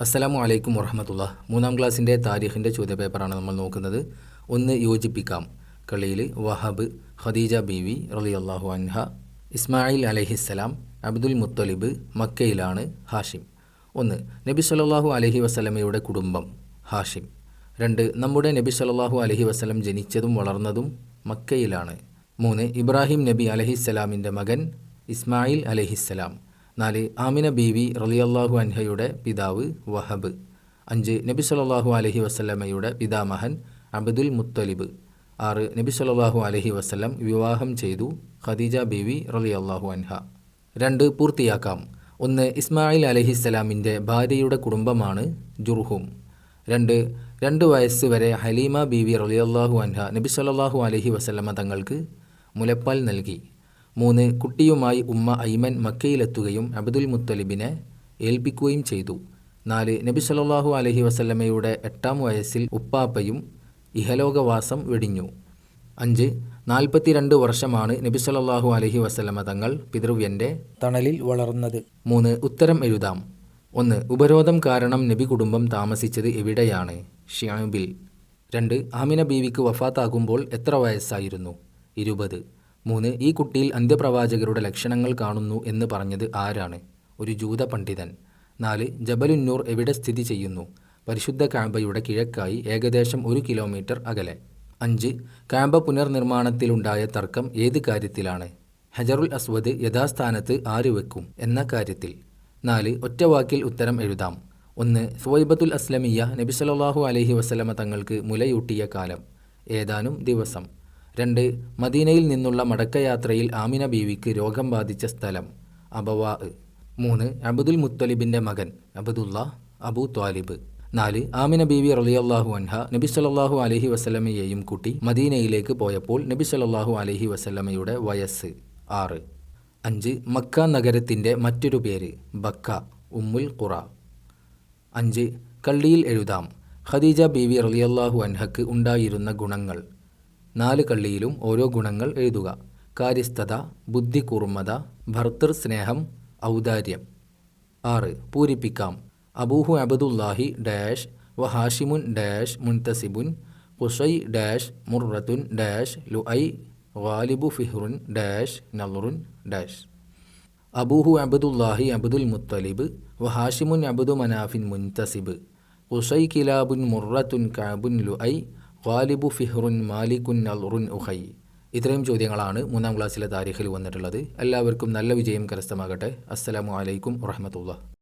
അസ്സലാമു അലൈക്കും വറഹമത്തുള്ള. മൂന്നാം ക്ലാസ്സിന്റെ താരിഖിന്റെ ചോദ്യപേപ്പറാണ് നമ്മൾ നോക്കുന്നത്. ഒന്ന് യോജിപ്പിക്കാം. കളിയിൽ വഹബ് ഖദീജ ബീവി റലി അള്ളാഹു അൻഹ ഇസ്മായിൽ അലഹിസ്സലാം അബ്ദുൽ മുത്തലിബ് മക്കയിലാണ് ഹാഷിം. ഒന്ന് നബി സല്ലല്ലാഹു അലഹി വസ്ലമയുടെ കുടുംബം ഹാഷിം. രണ്ട് നമ്മുടെ നബി സല്ലല്ലാഹു അലഹി വസ്ലം ജനിച്ചതും വളർന്നതും മക്കയിലാണ്. മൂന്ന് ഇബ്രാഹിം നബി അലഹിസ്സലാമിന്റെ മകൻ ഇസ്മായിൽ അലഹിസ്സലാം. നാല് ആമിന ബീവി റളിയല്ലാഹു അൻഹയുടെ പിതാവ് വഹബ്. അഞ്ച് നബി സല്ലല്ലാഹു അലഹി വസ്ലമയുടെ പിതാമഹൻ അബ്ദുൽ മുത്തലിബ്. ആറ് നബി സല്ലല്ലാഹു അലഹി വസ്ലം വിവാഹം ചെയ്തു ഖദീജ ബീവി റളിയല്ലാഹു അൻഹ. രണ്ട് പൂർത്തിയാക്കാം. ഒന്ന് ഇസ്മായിൽ അലഹിസ്സലാമിന്റെ ഭാര്യയുടെ കുടുംബമാണ് ജുർഹും. രണ്ട് രണ്ട് വയസ്സ് വരെ ഹലീമ ബീവി റളിയല്ലാഹു അൻഹ നബി സല്ലല്ലാഹു അലഹി വസല്ലമ തങ്ങൾക്ക് മുലപ്പാൽ നൽകി. മൂന്ന് കുട്ടിയുമായി ഉമ്മ ഐമൻ മക്കയിലെത്തുകയും അബ്ദുൽ മുത്തലിബിനെ ഏൽപ്പിക്കുകയും ചെയ്തു. നാല് നബി സല്ലല്ലാഹു അലഹി വസല്ലമയുടെ എട്ടാം വയസ്സിൽ ഉപ്പാപ്പയും ഇഹലോകവാസം വെടിഞ്ഞു. അഞ്ച് നാൽപ്പത്തിരണ്ട് വർഷമാണ് നബി സല്ലല്ലാഹു അലഹി വസല്ലമ തങ്ങൾ പിതൃവ്യന്റെ തണലിൽ വളർന്നത്. മൂന്ന് ഉത്തരം എഴുതാം. ഒന്ന് ഉപരോധം കാരണം നബി കുടുംബം താമസിച്ചത് എവിടെയാണ്? ഷ്യാബിൽ. രണ്ട് ആമിന ബീവിക്ക് വഫാത്താകുമ്പോൾ എത്ര വയസ്സായിരുന്നു? ഇരുപത്. മൂന്ന് ഈ കുട്ടിയിൽ അന്ത്യപ്രവാചകരുടെ ലക്ഷണങ്ങൾ കാണുന്നു എന്ന് പറഞ്ഞത് ആരാണ്? ഒരു ജൂത പണ്ഡിതൻ നാല് ജബലുന്നൂർ എവിടെ സ്ഥിതി ചെയ്യുന്നു? പരിശുദ്ധ ക്യാമ്പയുടെ കിഴക്കായി ഏകദേശം ഒരു കിലോമീറ്റർ അകലെ. അഞ്ച് ക്യാമ്പ പുനർനിർമ്മാണത്തിലുണ്ടായ തർക്കം ഏത് കാര്യത്തിലാണ്? ഹജറുൽ അസ്വദ് യഥാസ്ഥാനത്ത് ആര് വെക്കും എന്ന കാര്യത്തിൽ. നാല് ഒറ്റവാക്കിൽ ഉത്തരം എഴുതാം. ഒന്ന് സുവൈബത്തുൽ അസ്ലമിയ നബി അലഹി വസല്ലമ തങ്ങൾക്ക് മുലയൂട്ടിയ കാലം. ഏതാനും ദിവസം. രണ്ട് മദീനയിൽ നിന്നുള്ള മടക്കയാത്രയിൽ ആമിന ബീവിക്ക് രോഗം ബാധിച്ച സ്ഥലം അബവാ മൂന്ന് അബ്ദുൽ മുത്തലിബിന്റെ മകൻ അബ്ദുല്ല അബു ത്വാലിബ്. നാല് ആമിന ബീവി റളിയല്ലാഹു അൻഹ നബി സല്ലല്ലാഹു അലഹി വസ്ലമയെയും കൂട്ടി മദീനയിലേക്ക് പോയപ്പോൾ നബി സല്ലല്ലാഹു അലഹി വസ്ലമയുടെ വയസ്സ് ആറ്. അഞ്ച് മക്ക നഗരത്തിന്റെ മറ്റൊരു പേര് ബക്ക ഉമ്മുൽ ഖുറ. അഞ്ച് കള്ളിയിൽ എഴുതാം ഖദീജ ബീവി റളിയല്ലാഹു അൻഹക്ക് ഉണ്ടായിരുന്ന ഗുണങ്ങൾ. നാല് കള്ളിയിലും ഓരോ ഗുണങ്ങൾ എഴുതുക. കാര്യസ്ഥത ബുദ്ധികൂർമ്മത ഭർത്തൃസ്നേഹം ഭർത്തൃ സ്നേഹം ഔദാര്യം. ആറ് പൂരിപ്പിക്കാം. അബൂഹു അബദുല്ലാഹി ഡാഷ് വ ഹാഷിമുൻ ഡാഷ് മുൻതസിബുൻ ഖുഷൈ ഡാഷ് മുറത്തുൻ ഡാഷ് ലുഐ വാലിബു ഫിഹ്റുൻ ഡാഷ് നലുറുൻ ഡാഷ്. അബൂഹു അബദുല്ലാഹി അബ്ദുൽ മുത്തലിബ് വ ഹാഷിമുൻ അബ്ദു മനാഫിൻ മുൻതസിബ് ഖുഷൈ കിലാബുൻ മുറത്തുൻ കാബുൻ ലുഐ ഖാലിബു ഫിഹ്റുൻ മാലിക്കുൻ നൽറുൻ ഉഹൈ ഇത്രയും ചോദ്യങ്ങളാണ് മൂന്നാം ക്ലാസ്സിലെ താരീഖിൽ വന്നിട്ടുള്ളത്. എല്ലാവർക്കും നല്ല വിജയം കരസ്ഥമാകട്ടെ. അസ്സലാമു അലൈക്കും വറഹമത്തുള്ള